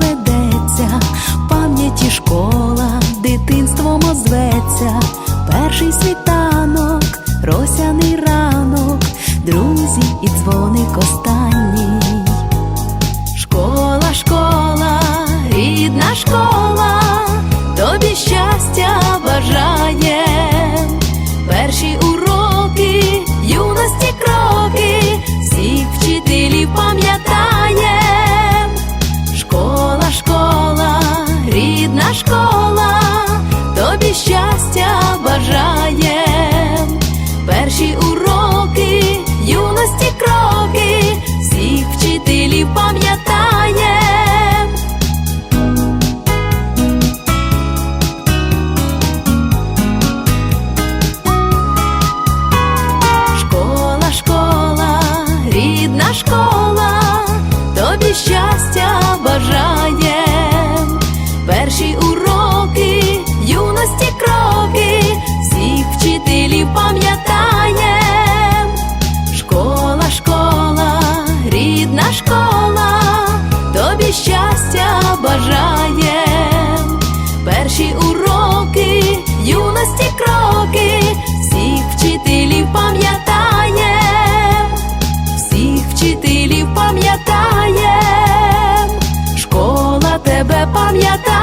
Пройти доведеться, в пам'яті школа дитинством озветься, перший світанок, щастя бажаєм. Перші уроки, юності кроки, всіх вчителів пам'ятаєм. Школа, школа, рідна школа, тобі щастя бажаєм. юності кроки, всіх вчителів пам'ятаєм, школа, школа, рідна школа, тобі щастя бажаєм, перші уроки, юності кроки, всіх вчителів пам'ятає, всіх вчителів пам'ятає, школа тебе пам'ятає.